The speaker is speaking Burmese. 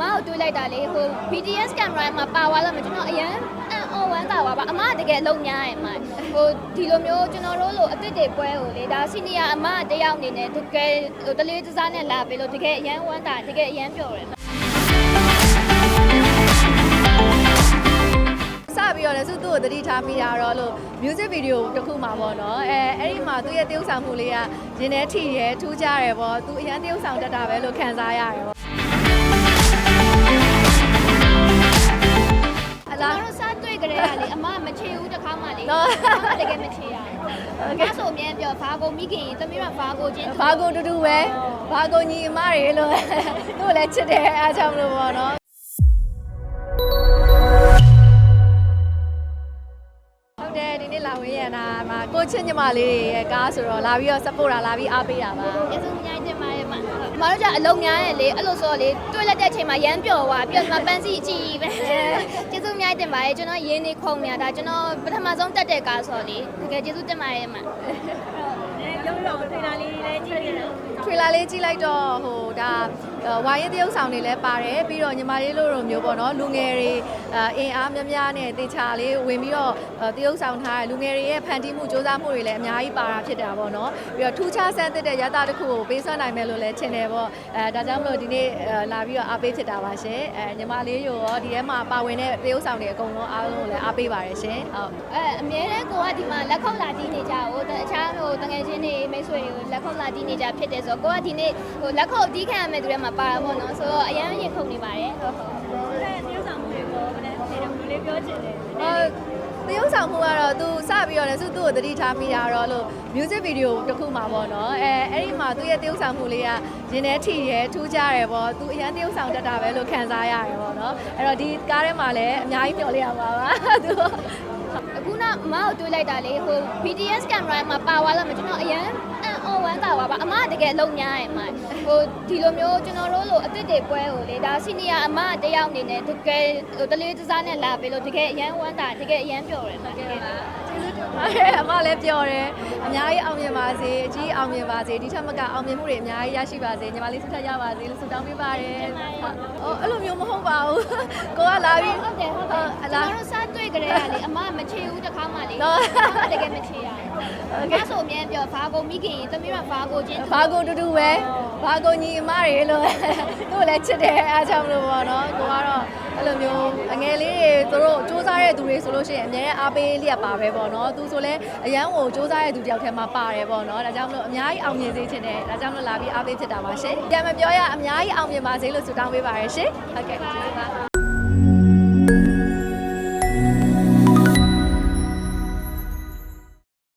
မကိုတွေးလိုက်တာလေဟို BTS ကင်မရာမှာပါသွားလို့မကျွန်တော်အရန်အန်အော်ဝမ်းသာပါပါအမကတကယ်လုံများရဲ့အမဟိုဒီလိုမျိုးကျွန်တော်တို့လိုအစ်စ်တွေပွဲကိုလေဒါစီနီယာအမတယောက်အနေနဲ့တကယ်ဟိုတလေးတစားနဲ့လာပြီလို့တကယ်အရန်ဝမ်းသာတကယ်အရန်ပျော်တယ်ပြီးတော့လည်းသူ့ကိုတတိထားမိတာတော့လို့ music video တစ်ခုမှာပေါ့နော်အဲအဲ့ဒီမှာသူ့ရဲ့တရုပ်ဆောင်မှုလေးကရင်ထဲထီရဲထူးကြရဲပေါ့သူအရန်တရုပ်ဆောင်တတ်တာပဲလို့ခံစားရတယ်ပေါ့ နော်အမတကယ်မချေရဘူးအဲ့ဆိုအမြဲပြောဘာကိုမိခင်သမီးကဘာကိုချင်းဘာကိုတူတူပဲဘာကိုညီအမတွေလို့သူ့ကိုလည်းချစ်တယ်အားကြောင့်မလို့ပေါ့နော်ဟုတ်တယ်ဒီနေ့လာဝေးရတာမှာကိုချင်းညီမလေးတွေရဲ့ကားဆိုတော့လာပြီးတော့ support တာလာပြီးအားပေးတာပါကျေးဇူးအများကြီးတင်ပါတယ် မမတို့ကအလုံးများရဲ့လေအဲ့လိုဆိုလေတွေ့လက်တဲ့အချိန်မှာရမ်းပျော်သွားပြီးတော့ပန်းစီအကြည့်ပဲကျေးဇူးအများကြီးတင်ပါတယ်ကျွန်တော်ရင်းနေခုံနေတာဒါကျွန်တော်ပထမဆုံးတက်တဲ့ကားဆိုလေတကယ်ကျေးဇူးတင်ပါတယ်မရုံးတော့ထေတာလေးလည်းကြည့်နေတယ်ထွေလာလေးကြည့်လိုက်တော့ဟိုဒါ ဝိုင်းရင်တရုပ်ဆောင်တွေလည်းပါတယ်ပြီးတော့ညီမလေးတို့လိုမျိုးပေါ့နော်လူငယ်တွေအင်အားများများနဲ့တေချာလေးဝင်ပြီးတော့တရုပ်ဆောင်ထားတဲ့လူငယ်တွေရဲ့ဖန်တီးမှုစ조사မှုတွေလည်းအများကြီးပါတာဖြစ်တာပေါ့နော်ပြီးတော့ထူးခြားဆန်းသစ်တဲ့ရတာတစ်ခုကိုပေးစွမ်းနိုင်မယ်လို့လည်းထင်တယ်ပေါ့အဲဒါကြောင့်မလို့ဒီနေ့လာပြီးတော့အားပေးဖြစ်တာပါရှင်အဲညီမလေးရောဒီထဲမှာပါဝင်တဲ့တရုပ်ဆောင်တွေအကုန်လုံးအားလုံးကိုလည်းအားပေးပါတယ်ရှင်ဟုတ်အဲအမြဲတမ်းကိုကဒီမှာလက်ခုပ်လာတီးနေကြဟိုတအခြားဟိုတငယ်ချင်းတွေမိတ်ဆွေတွေကိုလက်ခုပ်လာတီးနေကြဖြစ်တယ်ဆိုတော့ကိုကဒီနေ့ဟိုလက်ခုပ်တီးခံရမယ်သူတွေမှာပါတာပေါ့နော်ဆိုတော့အရန်ရင်ခုန်နေပါတယ်ဟုတ်ဟုတ်တဲ့တရုပ်ဆောင်မှုတွေကိုဘယ်နဲ့ထေတာဘယ်လိုလေးပြောချင်လဲအော်တရုပ်ဆောင်မှုကတော့သူစပြီးတော့လည်းသူ့သူ့ကိုတတိထားမိတာတော့လို့ music video တစ်ခုမှာပေါ့နော်အဲအဲ့ဒီမှာသူ့ရဲ့တရုပ်ဆောင်မှုလေးကရင်ထဲထိရဲထူးကြရဲပေါ့သူအရန်တရုပ်ဆောင်တတ်တာပဲလို့ခံစားရတယ်ပေါ့နော်အဲ့တော့ဒီကားထဲမှာလည်းအများကြီးပြောလိုက်ရပါပါသူအခုနအမကိုတွေးလိုက်တာလေဟို BTS camera မှာပါသွားလို့မကျွန်တော်အရန် အန်အော်ဝမ်းတာပါပါအမတကယ်အလုံးများရဲ့မဟိုဒီလိုမျိုးကျွန်တော်တို့လိုအစ်စ်တွေပွဲကိုလေဒါစီနီယာအမတယောက်အနေနဲ့တကယ်ဟိုတလေးတစားနဲ့လာပြီးလို့တကယ်အရန်ဝမ်းတာတကယ်အရန်ပျော်တယ်တကယ်အမလည်းပြောတယ်အများကြီးအောင်မြင်ပါစေအကြီးအောင်မြင်ပါစေဒီထက်မကအောင်မြင်မှုတွေအများကြီးရရှိပါစေညီမလေးဆုထက်ရပါစေလို့ဆုတောင်းပေးပါတယ်အော်အဲ့လိုမျိုးမဟုတ်ပါဘူးကိုကလာပြီးဟုတ်တယ်ဟုတ်တယ်အကျွန်လားတော်တို့ စတွေ့ကြတဲ့ကလေအမမချေဘူးတစ်ခါမှလေနော်အမတကယ်မချေရဘူးအဲ့ဆိုအမြဲပြောဘာကိုမိခင်သမီးကဘာကိုချင်းဘာကိုတူတူပဲဘာကိုညီအမတွေလို့သူ့ကိုလည်းချစ်တယ်အားကြောင့်မလို့ပေါ့နော်ကိုကတော့အဲ့လိုမျိုးအငယ်လေးတွေသူတို့စူးစမ်းတဲ့သူတွေဆိုလို့ရှိရင်အများနဲ့အားပေးလျက်ပါပဲပေါ့နော်သူဆိုလဲအရန်ကိုစူးစမ်းတဲ့သူတယောက်တည်းမှာပါတယ်ပေါ့နော်ဒါကြောင့်မလို့အများကြီးအောင်မြင်စေချင်တယ်ဒါကြောင့်မလို့လာပြီးအားပေးဖြစ်တာပါရှင်ပြန်မပြောရအများကြီးအောင်မြင်ပါစေလို့ဆုတောင်းပေးပါရရှင်ဟုတ်ကဲ့ကျေးဇူးပါ